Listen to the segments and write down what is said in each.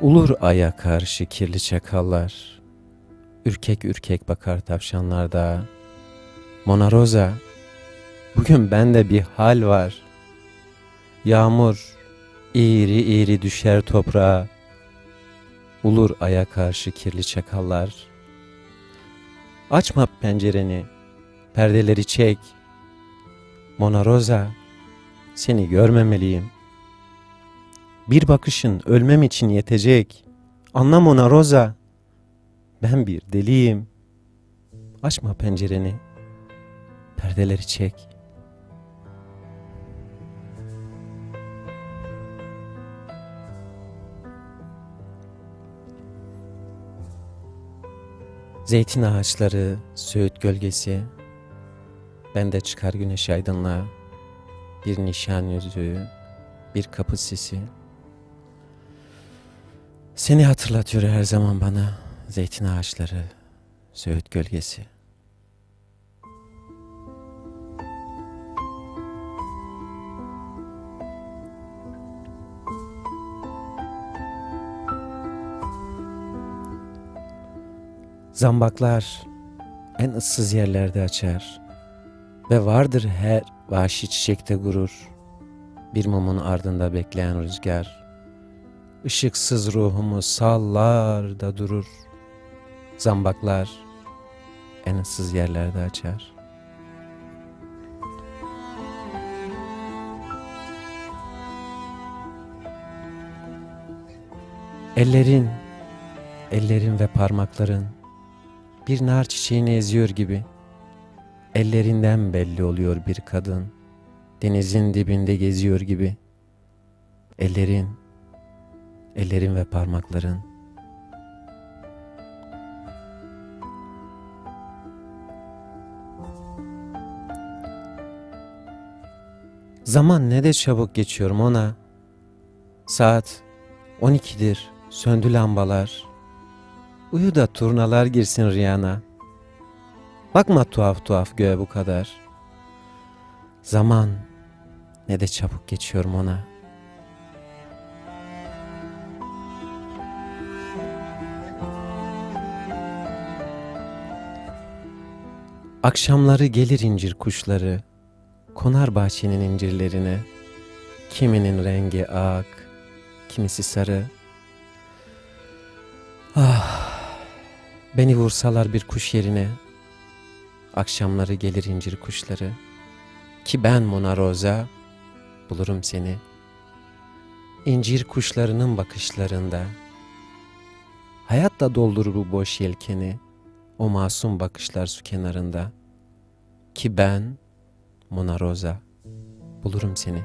Ulur aya karşı kirli çakallar, ürkek ürkek bakar tavşanlarda. Mona Rosa, bugün bende bir hal var. Yağmur eğri eğri düşer toprağa. Ulur aya karşı kirli çakallar. Açma pencereni, perdeleri çek. Mona Rosa, seni görmemeliyim. Bir bakışın ölmem için yetecek. Anla Mona Rosa. Ben bir deliyim. Açma pencereni. Perdeleri çek. Zeytin ağaçları, söğüt gölgesi. Bende çıkar güneş aydınlığa. Bir nişan yüzüğü, bir kapı sesi. Seni hatırlatıyor her zaman bana zeytin ağaçları, söğüt gölgesi. Zambaklar en ıssız yerlerde açar ve vardır her vahşi çiçekte gurur. Bir mumun ardında bekleyen rüzgar. Işıksız ruhumu sallar da durur. Zambaklar en ıssız yerlerde açar. Ellerin, ellerin ve parmakların bir nar çiçeğini eziyor gibi. Ellerinden belli oluyor bir kadın. Denizin dibinde geziyor gibi. Ellerin, ellerin ve parmakların. Zaman ne de çabuk geçiyor Mona. Saat 12'dir, söndü lambalar. Uyu da turnalar girsin rüyana. Bakma tuhaf tuhaf göğe bu kadar. Zaman ne de çabuk geçiyor Mona. Akşamları gelir incir kuşları, konar bahçenin incirlerine. Kiminin rengi ak, kimisi sarı. Ah, beni vursalar bir kuş yerine, akşamları gelir incir kuşları. Ki ben Mona Rosa, bulurum seni. İncir kuşlarının bakışlarında. Hayat da doldurur bu boş yelkeni, o masum bakışlar su kenarında. Ki ben Mona Rosa, bulurum seni.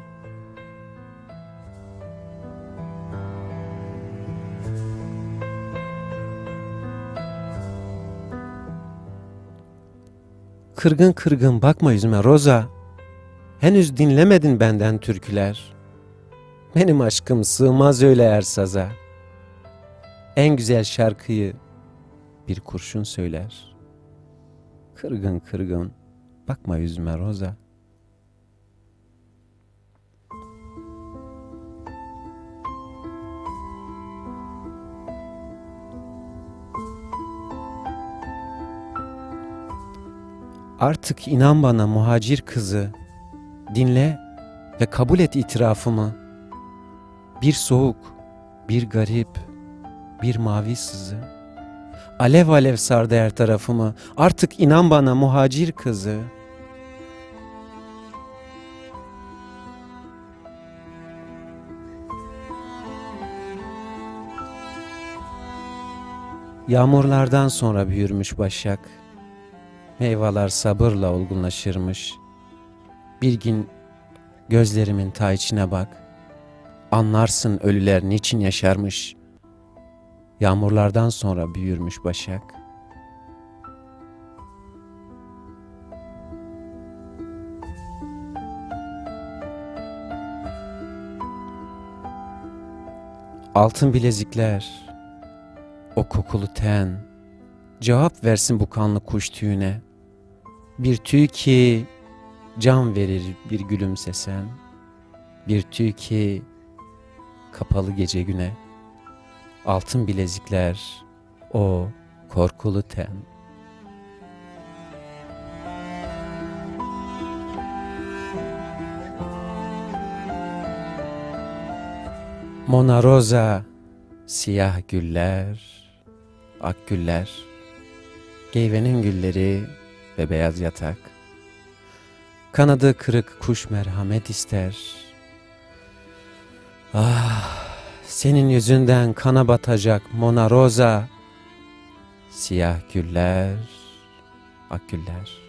Kırgın kırgın bakma yüzüme Rosa. Henüz dinlemedin benden türküler. Benim aşkım sığmaz öyle ersaza. En güzel şarkıyı bir kurşun söyler. Kırgın kırgın bakma yüzüme Rosa. Artık inan bana muhacir kızı. Dinle ve kabul et itirafımı. Bir soğuk, bir garip, bir mavi sızı. Alev alev sardı her tarafımı. Artık inan bana muhacir kızı. Yağmurlardan sonra büyürmüş başak. Meyveler sabırla olgunlaşırmış. Bir gün gözlerimin ta içine bak. Anlarsın ölüler niçin yaşarmış. Yağmurlardan sonra büyürmüş başak. Altın bilezikler, o kokulu ten, cevap versin bu kanlı kuş tüyüne. Bir tüy ki can verir bir gülümsesen, bir tüy ki kapalı gece güne. Altın bilezikler, o korkulu ten. Mona Rosa, siyah güller, ak güller, geyvenin gülleri ve beyaz yatak. Kanadı kırık kuş merhamet ister. Ah, senin yüzünden kana batacak Mona Rosa, siyah güller, ak güller.